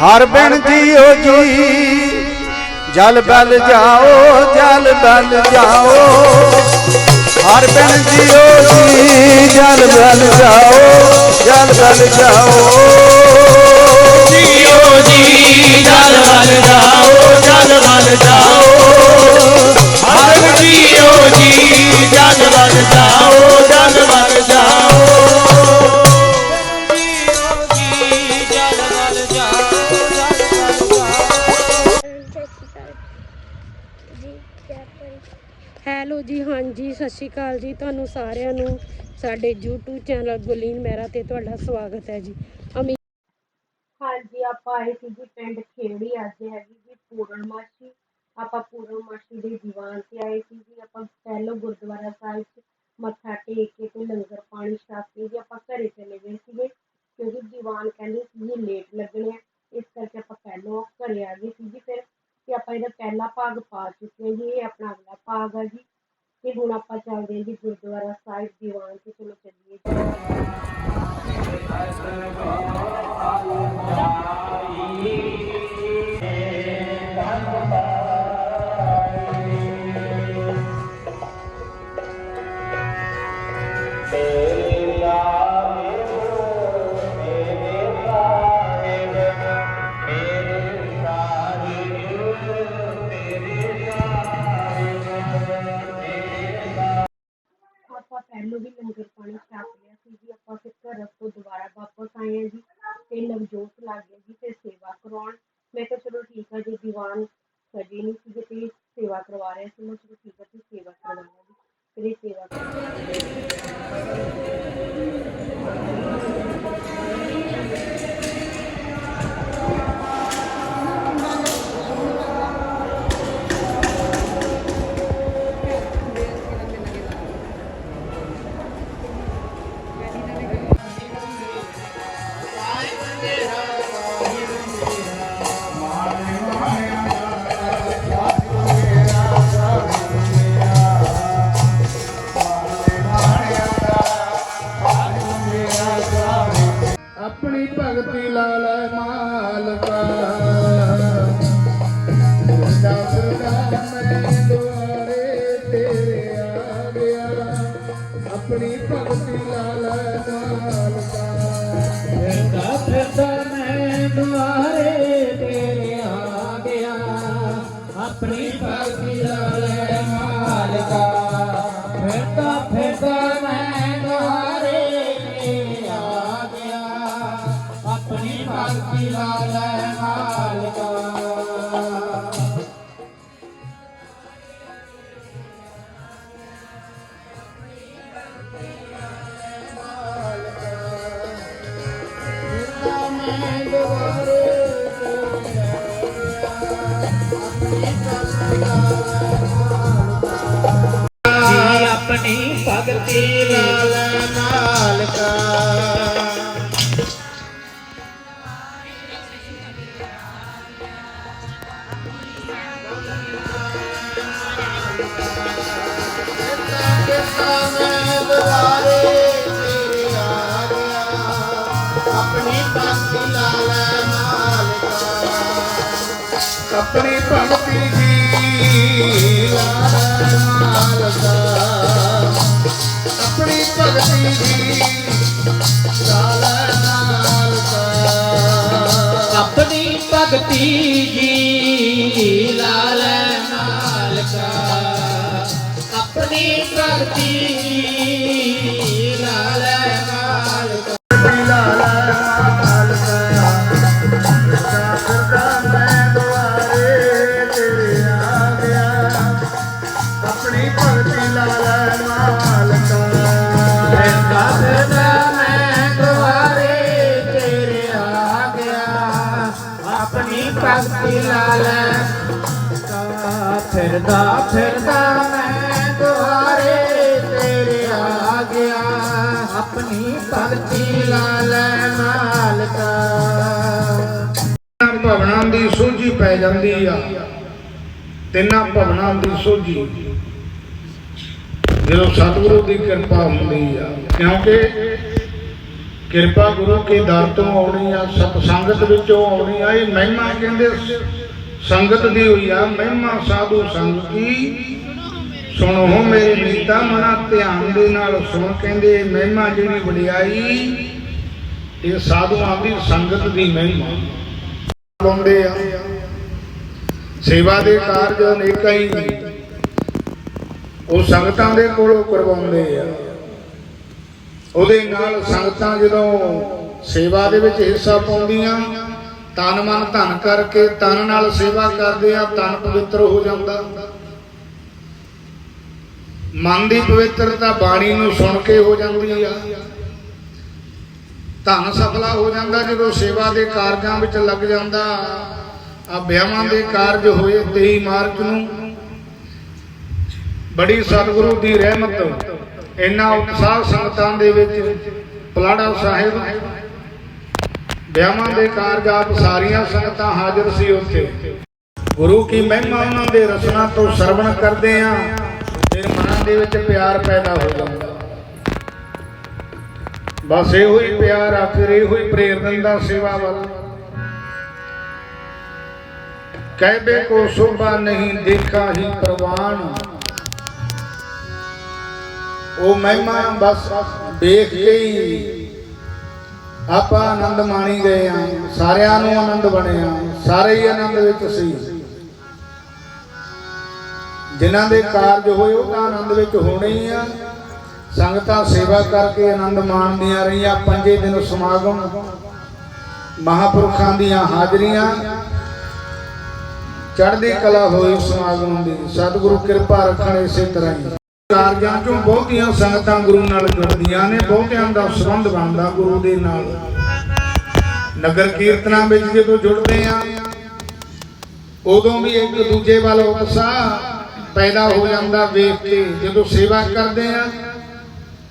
ਹਰ ਬਿਨ ਜੀਓ ਜੀ। ਜਲ ਬਲ ਜਾਓ ਜਲ ਬਲ ਜਾਓ। ਹਰ ਬਿਨ ਜੀਓ ਜੀ ਜਲ ਬਲ ਜਾਓ ਜਲ ਬਲ ਜਾਓ। ਸ਼੍ਰੀ ਅਕਾਲ ਜੀ, ਤੁਹਾਨੂੰ ਸਾਰਿਆਂ ਨੂੰ ਸਾਡੇ YouTube ਚੈਨਲ ਗੁਲੀਨ ਮਹਿਰਾ ਤੇ ਤੁਹਾਡਾ ਸਵਾਗਤ ਹੈ ਜੀ। ਅਮੀ ਹਾਂਜੀ, ਆਪਾਂ ਆਏ ਸੀ ਜੀ ਪਿੰਡ ਖੇੜੀ, ਅੱਜ ਹੈਗੀ ਜੀ ਪੂਰਨਮਾਸ਼ੀ। ਆਪਾਂ ਪੂਰਨਮਾਸ਼ੀ ਦੇ ਦੀਵਾਨ ਤੇ ਆਏ ਸੀ ਜੀ। ਆਪਾਂ ਪਹਿਲੋਂ ਗੁਰਦੁਆਰਾ ਸਾਹਿਬ 'ਚ ਮੱਥਾ ਟੇਕ ਕੇ ਤੇ ਲੰਗਰ ਪਾਣੀ ਛਕ ਕੇ ਜੀ। ਆਪਾਂ ਘਰੇ ਚਲੇ ਗਏ ਸੀਗੇ, ਕਿਉਂਕਿ ਦੀਵਾਨ ਕਹਿੰਦੇ ਸੀ ਜੀ ਲੇਟ ਲੱਗਣੇ ਆ। ਇਸ ਕਰਕੇ ਆਪਾਂ ਪਹਿਲੋਂ ਘਰੇ ਆ ਗਏ ਸੀ ਜੀ ਫਿਰ। ਤੇ ਆਪਾਂ ਇਹਦਾ ਪਹਿਲਾ ਭਾਗ ਪਾ ਚੁੱਕੇ ਹਾਂ ਜੀ। ਇਹ ਆਪਣਾ ਅਗਲਾ ਭਾਗ ਆ ਜੀ। ਤੇ ਹੁਣ ਆਪਾਂ ਚੱਲਦੇ ਹਾਂ ਜੀ ਗੁਰਦੁਆਰਾ ਸਾਹਿਬ ਦੀਵਾਨ ਤੇ ਚਲੋ ਚੱਲੀਏ ਤੇ ਸੇਵਾ ਕਰਵਾਉਣ ਮੈਂ ਕਿਹਾ ਚਲੋ ਠੀਕ ਆ ਜੀ, ਦੀਵਾਨ ਸਜੇ ਨਹੀਂ ਸੀ ਤੇ ਸੇਵਾ ਕਰਵਾ ਰਿਹਾ ਸੀ। ਮੈਂ ਚਲੋ ਠੀਕ ਆ ਜੀ ਸੇਵਾ ਕਰਵਾ ਲਾਂ ਜੀ। ਫਿਰ ਇਹ ਸੇਵਾ ਆਪਣੀ ਭਗਤੀ ਲਾ ਲੈ ਮਾਲਕਾ ਫਿਰਦਾ ਫਿਰਦਾ ਮੈਂ ਦੁਆਰੇ ਤੇਰੇ ਆ ਗਿਆ ਆਪਣੀ ਭਗਤੀ ਲਾ ਲੈ ਮਾਲਕਾ ਫਿਰਦਾ ਫਿਰਦਾ ਮੈਂ ਦੁਆਰੇ ਤੇਰੇ ਆਪਣੀ ਭਗਤੀ ਦੀ ਲਾ ਲੈ ਆਪਣੀ ਭਗਤੀ ਦੀ ਲਾ ਲੈ ਮਾਲਕਾ ਆਪਣੀ ਭਗਤੀ ਜੀ ਲਾ ਲੈ ਮਾਲਕਾ ਆਪਣੀ ਭਗਤੀ ਲਾ ਲੈ ਫਿਰਦਾ ਫਿਰਦਾ ਮੈਂ ਦੁਆਰੇ ਤੇਰੇ ਆ ਗਿਆ ਆਪਣੀ ਭਗਤੀ ਲਾ ਲੈ ਮਾਲਕਾ ਤਿੰਨਾਂ ਭਵਨਾਂ ਦੀ ਸੋਝੀ ਪੈ ਜਾਂਦੀ ਆ। ਤਿੰਨਾਂ ਭਵਨਾਂ ਦੀ ਸੋਝੀ ਜਦੋਂ ਸਤਿਗੁਰੂ ਦੀ ਕਿਰਪਾ ਹੁੰਦੀ ਆ, ਕਿਉਂਕਿ ਕਿਰਪਾ ਗੁਰੂ ਕੇ ਦਰ ਤੋਂ ਆਉਣੀ ਆ ਸਤ ਸੰਗਤ ਵਿੱਚੋਂ ਆਉਣੀ ਆ, ਇਹ ਮਹਿਮਾ ਕਹਿੰਦੇ ਸੰਗਤ ਦੀ ਹੋਈ ਆ, ਮਹਿਮਾ ਸਾਧੂ ਸੰਗ ਕੀ ਸੁਣੋ ਮੇਰੇ ਮੀਤਾ ਮਨਾ ਧਿਆਨ ਦੇ ਨਾਲ ਸੁਣ ਕਹਿੰਦੇ ਮਹਿਮਾ ਜਿਹੜੀ ਵਡਿਆਈ, ਇਹ ਸਾਧੂਆਂ ਦੀ ਸੰਗਤ ਦੀ ਮਹਿਮਾ। ਲਾਉਂਦੇ ਆ। ਸੇਵਾ ਦੇ ਕਾਰਜ ਅਨੇਕਾਂ ਹੀ ਉਹ ਸੰਗਤਾਂ ਦੇ ਕੋਲੋਂ ਕਰਵਾਉਂਦੇ ਆ। ਉਹਦੇ ਨਾਲ ਸੰਗਤਾਂ ਜਦੋਂ ਸੇਵਾ ਦੇ ਵਿੱਚ ਹਿੱਸਾ ਪਾਉਂਦੀਆਂ, ਤਨ ਮਨ ਧਨ ਕਰਕੇ ਤਨ ਨਾਲ ਸੇਵਾ ਕਰਦੇ ਆ, ਤਨ ਪਵਿੱਤਰ ਹੋ ਜਾਂਦਾ। ਮਨ ਦੀ ਪਵਿੱਤਰਤਾ ਬਾਣੀ ਨੂੰ ਸੁਣ ਕੇ ਹੋ ਜਾਂਦੀ ਆ। ਧਨ ਸਫਲਾ ਹੋ ਜਾਂਦਾ ਜਦੋਂ ਸੇਵਾ ਦੇ ਕਾਰਜਾਂ ਵਿੱਚ ਲੱਗ ਜਾਂਦਾ। ਆ ਵਿਆਹਾਂ ਦੇ ਕਾਰਜ ਹੋਏ 23 ਮਾਰਚ ਨੂੰ ਬੜੀ ਸਤਿਗੁਰੂ ਦੀ ਰਹਿਮਤ, ਇੰਨਾ ਉਤਸ਼ਾਹ ਸੰਗਤਾਂ ਦੇ ਵਿੱਚ ਪਲਾੜਾ ਸਾਹਿਬ, ਵਿਆਹਾਂ ਦੇ ਕਾਰਜ ਸਾਰੀਆਂ ਸੰਗਤਾਂ ਹਾਜ਼ਰ ਸੀ ਉੱਥੇ। ਗੁਰੂ ਕੀ ਮਹਿਮਾ ਉਹਨਾਂ ਦੇ ਰਸਨਾ ਤੋਂ ਸਰਵਣ ਕਰਦੇ ਆ ਫਿਰ ਮਨਾਂ ਦੇ ਵਿੱਚ ਪਿਆਰ ਪੈਦਾ ਹੋ ਜਾਂਦਾ। ਬਸ ਇਹੋ ਹੀ ਪਿਆਰ ਆ ਫਿਰ ਇਹੋ ਹੀ ਪ੍ਰੇਰ ਦਾ ਸੇਵਾ ਵੱਲ। ਕਹਿਬੇ ਕੋ ਸੋਭਾ ਨਹੀਂ, ਦੇਖਾ ਹੀ ਪ੍ਰਵਾਨ। ਉਹ ਮਹਿਮਾ ਬਸ ਦੇਖ ਕੇ ਹੀ ਆਪਾਂ ਆਨੰਦ ਮਾਣੀ ਗਏ ਆ, ਸਾਰਿਆਂ ਨੂੰ ਆਨੰਦ ਬਣਿਆ, ਸਾਰੇ ਹੀ ਆਨੰਦ ਵਿੱਚ ਸੀ। ਜਿਨ੍ਹਾਂ ਦੇ ਕਾਰਜ ਹੋਏ ਉਹ ਤਾਂ ਆਨੰਦ ਵਿੱਚ ਹੋਣੇ ਹੀ ਆ। ਸੰਗਤਾਂ ਸੇਵਾ ਕਰਕੇ ਆਨੰਦ ਮਾਣਦੀਆਂ ਰਹੀਆਂ, ਪੰਜੇ ਦਿਨ ਸਮਾਗਮ ਮਹਾਪੁਰਖਾਂ ਦੀਆਂ ਹਾਜ਼ਰੀਆਂ। ਚੜ੍ਹਦੀ ਕਲਾ ਹੋਈ ਸਮਾਗਮ ਦੀ, ਸਤਿਗੁਰੂ ਕਿਰਪਾ ਰੱਖਣ ਇਸੇ ਤਰ੍ਹਾਂ ਹੀ। ਕਾਰਜਾਂ ਚੋਂ ਬਹੁਤੀਆਂ ਸੰਗਤਾਂ ਗੁਰੂ ਨਾਲ ਜੁੜਦੀਆਂ ਨੇ, ਬਹੁਤਿਆਂ ਦਾ ਸੰਬੰਧ ਬਣਦਾ ਗੁਰੂ ਦੇ ਨਾਲ। ਨਗਰ ਕੀਰਤਨਾਂ ਵਿੱਚ ਜਦੋਂ ਜੁੜਦੇ ਆ, ਉਦੋਂ ਵੀ ਇੱਕ ਦੂਜੇ ਵੱਲ ਉਤਸ਼ਾਹ ਪੈਦਾ ਹੋ ਜਾਂਦਾ ਵੇਖ ਕੇ। ਜਦੋਂ ਸੇਵਾ ਕਰਦੇ ਆ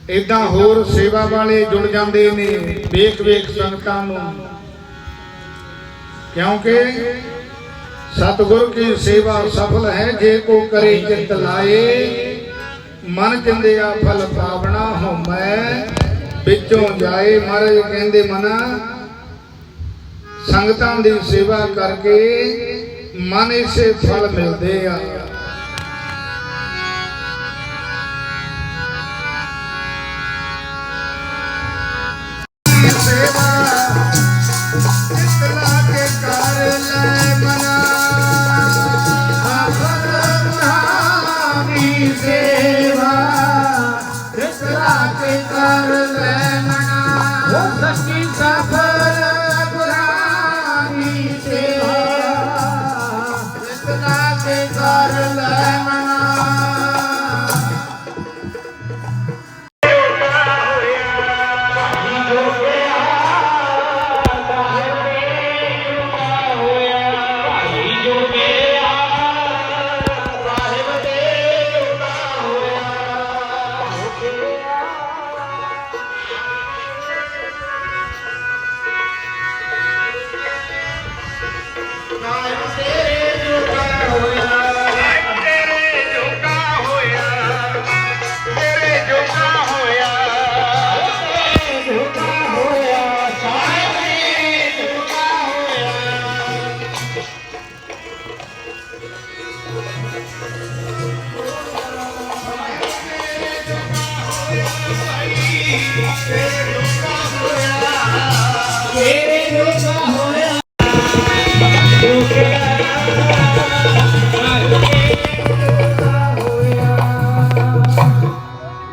ਇਦਾਂ ਹੋਰ ਸੇਵਾ ਵਾਲੇ ਜੁੜ ਜਾਂਦੇ ਨੇ ਵੇਖ ਵੇਖ ਸੰਗਤਾਂ ਨੂੰ। ਕਿਉਂਕਿ ਸਤਿਗੁਰ ਕੀ ਸੇਵਾ ਸਫਲ ਹੈ, ਜੇ ਕੋ ਕਰੇ ਚਿਤ ਲਾਏ ਮਨ ਚੰਦਿਆ ਫਲ ਪਾਵਣਾ ਹੋਮੈ, ਵਿੱਚੋਂ ਜਾਏ ਮਹਾਰਾਜ ਕਹਿੰਦੇ ਮਨਾ, ਸੰਗਤਾਂ ਦੀ ਸੇਵਾ ਕਰਕੇ ਮਨ ਇਸੇ ਫਲ ਮਿਲਦੇ ਆ।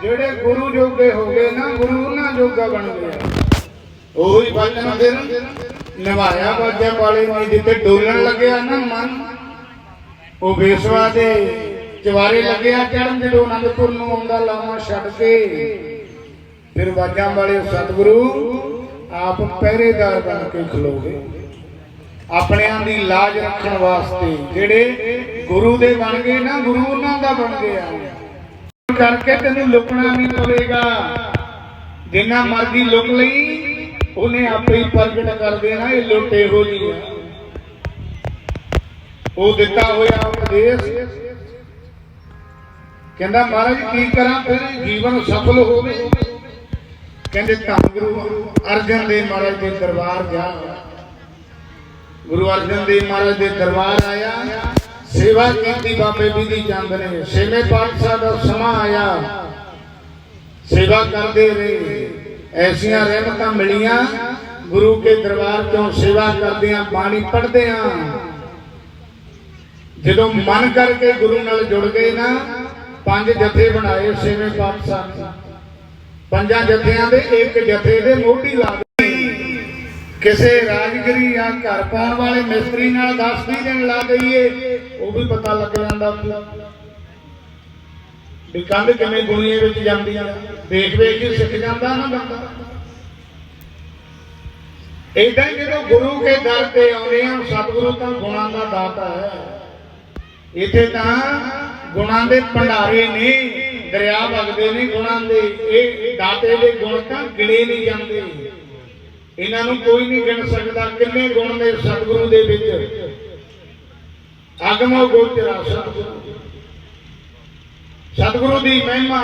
ਜਿਹੜੇ ਗੁਰੂ ਜੋਗੇ ਹੋ ਗਏ ਨਾ, ਗੁਰੂ ਉਹਨਾਂ ਜੋਗਾ ਬਣ ਗਿਆ ਉਹੀ ਬਚਨ ਫਿਰ ਨਿਭਾਇਆ ਬਾਜਾ ਵਾਲੇ ਨੇ, ਜਿੱਥੇ ਡੋਲਣ ਲੱਗਿਆ ਨਾ ਮਨ, ਉਹ ਬੇਸਵਾ ਦੇ ਚਵਾਰੇ ਲੱਗਿਆ ਚੜਨ ਜਦੋਂ ਅਨੰਦਪੁਰ ਨੂੰ ਆਉਂਦਾ ਲਾਵਾਂ ਛੱਡ ਕੇ। ਫਿਰ ਬਾਜਾਂ ਵਾਲੇ ਸਤਿਗੁਰੂ, ਆਪ ਪਹਿਰੇਦਾਰ ਬਣ ਕੇ ਖਲੋਗੇ। ਆਪਣਿਆਂ ਦੀ ਲਾਜ ਰੱਖਣ ਵਾਸਤੇ ਜਿਹੜੇ ਗੁਰੂ ਦੇ ਬਣ ਗਏ ਨਾ, ਗੁਰੂ ਉਹਨਾਂ ਦਾ ਬਣ ਗਿਆ। ਕਰਕੇ ਤੈਨੂੰ ਲੁਕਣਾ ਨਹੀਂ ਪਵੇਗਾ। ਜਿੰਨਾ ਮਰਜ਼ੀ ਲੁਕ ਲਈ, ਉਹਨੇ ਆਪੇ ਹੀ ਪ੍ਰਗਟ ਕਰ ਦੇਣਾ, ਇਹ ਲੁੱਟ ਹੋ ਜਿਹੀ ਉਹ ਦਿੱਤਾ ਹੋਇਆ ਉਪਦੇਸ਼। ਕਹਿੰਦਾ, ਮਹਾਰਾਜ, ਕੀ ਕਰਾਂ ਫਿਰ? ਜੀਵਨ ਸਫਲ ਹੋਵੇ। ਕਹਿੰਦੇ ਧੰਨ ਗੁਰੂ ਅਰਜਨ ਦੇਵ ਮਹਾਰਾਜ ਦੇ ਦਰਬਾਰ ਗਿਆ। ਗੁਰੂ ਅਰਜਨ ਦੇਵ ਮਹਾਰਾਜ ਦੇ ਦਰਬਾਰ ਆਇਆ। ਸੇਵਾ ਕੀਤੀ ਬਾਬੇ ਬੀਦੀ ਚੰਦ ਨੇ। ਛੇਵੇਂ ਪਾਤਸ਼ਾਹ ਦਾ ਸਮਾਂ ਆਇਆ। ਸੇਵਾ ਕਰਦੇ ਰਹੇ। ਐਸੀਆਂ ਰਹਿਮਤਾਂ ਮਿਲੀਆਂ। ਗੁਰੂ ਕੇ ਦਰਬਾਰ ਤੋਂ ਸੇਵਾ ਕਰਦਿਆਂ ਬਾਣੀ ਪੜ੍ਹਦਿਆਂ ਜਦੋਂ ਮਨ ਕਰਕੇ ਗੁਰੂ ਨਾਲ ਜੁੜ ਗਏ ਨਾ, ਪੰਜ ਜਥੇ ਬਣਾਏ ਛੇਵੇਂ ਪਾਤਸ਼ਾਹ। ਨੇ ਪੰਜਾਂ ਜਥਿਆਂ ਦੇ, ਇੱਕ ਜਥੇ ਦੇ ਮੋਢੀ ਲਾ ਦਿੱਤੀ। ਕਿਸੇ ਰਾਜਗਰੀ ਜਾਂ ਘਰ ਪਾਉਣ ਵਾਲੇ ਮਿਸਤਰੀ ਨਾਲ 10-20 ਦਿਨ ਲਾ ਦਈਏ, ਉਹ ਵੀ ਪਤਾ ਲੱਗ ਜਾਂਦਾ ਵੀ ਕੰਧ ਕਿਵੇਂ ਗੁਣੀਏ ਵਿੱਚ ਜਾਂਦੀ ਆ ਦੇਖ ਵੇਖ ਕੇ ਸਿੱਖ ਜਾਂਦਾ ਨਾ ਬੰਦਾ। ਇਦਾਂ ਜਦੋਂ ਗੁਰੂ ਕੇ ਦਰ ਤੇ ਆਉਂਦੇ ਆ ਸਤਿਗੁਰੂ ਤਾਂ ਗੁਣਾਂ ਦਾ ਦਾਤਾ ਹੈ। ਇੱਥੇ ਤਾਂ ਗੁਣਾਂ ਦੇ ਭੰਡਾਰੇ ਨੇ। ਦਰਿਆ ਵਗਦੇ ਨੇ ਗੁਣਾਂ ਦੇ, ਇਹ ਦਾਤੇ ਦੇ ਗੁਣ ਤਾਂ ਗਿਣੇ ਨਹੀਂ ਜਾਂਦੇ। ਇਹਨਾਂ ਨੂੰ ਕੋਈ ਨਹੀਂ ਗਿਣ ਸਕਦਾ, ਕਿੰਨੇ ਗੁਣ ਨੇ ਸਤਿਗੁਰੂ ਦੇ ਵਿੱਚ? ਅਗਮੋ ਗੋਚਰਾ ਸਤਿਗੁਰੂ ਸਤਿਗੁਰੂ ਦੀ ਮਹਿਮਾ।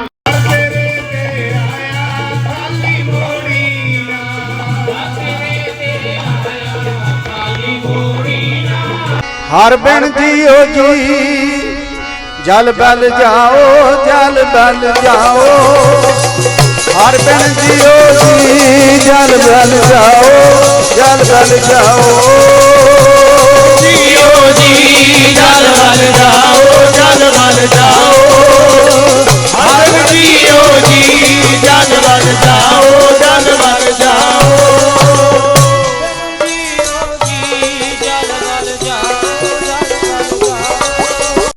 ਹਰ ਬਿਨ ਜੀਓ ਜੀ। ਜਲ ਬਲ ਜਾਓ, ਜਲ ਬਲ ਜਾਓ। ਹਰ ਬਿਨ ਜੀਓ ਜੀ, ਜਲ ਬਲ ਜਾਓ, ਜਲ ਬਲ ਜਾਓ ਜਾਓ।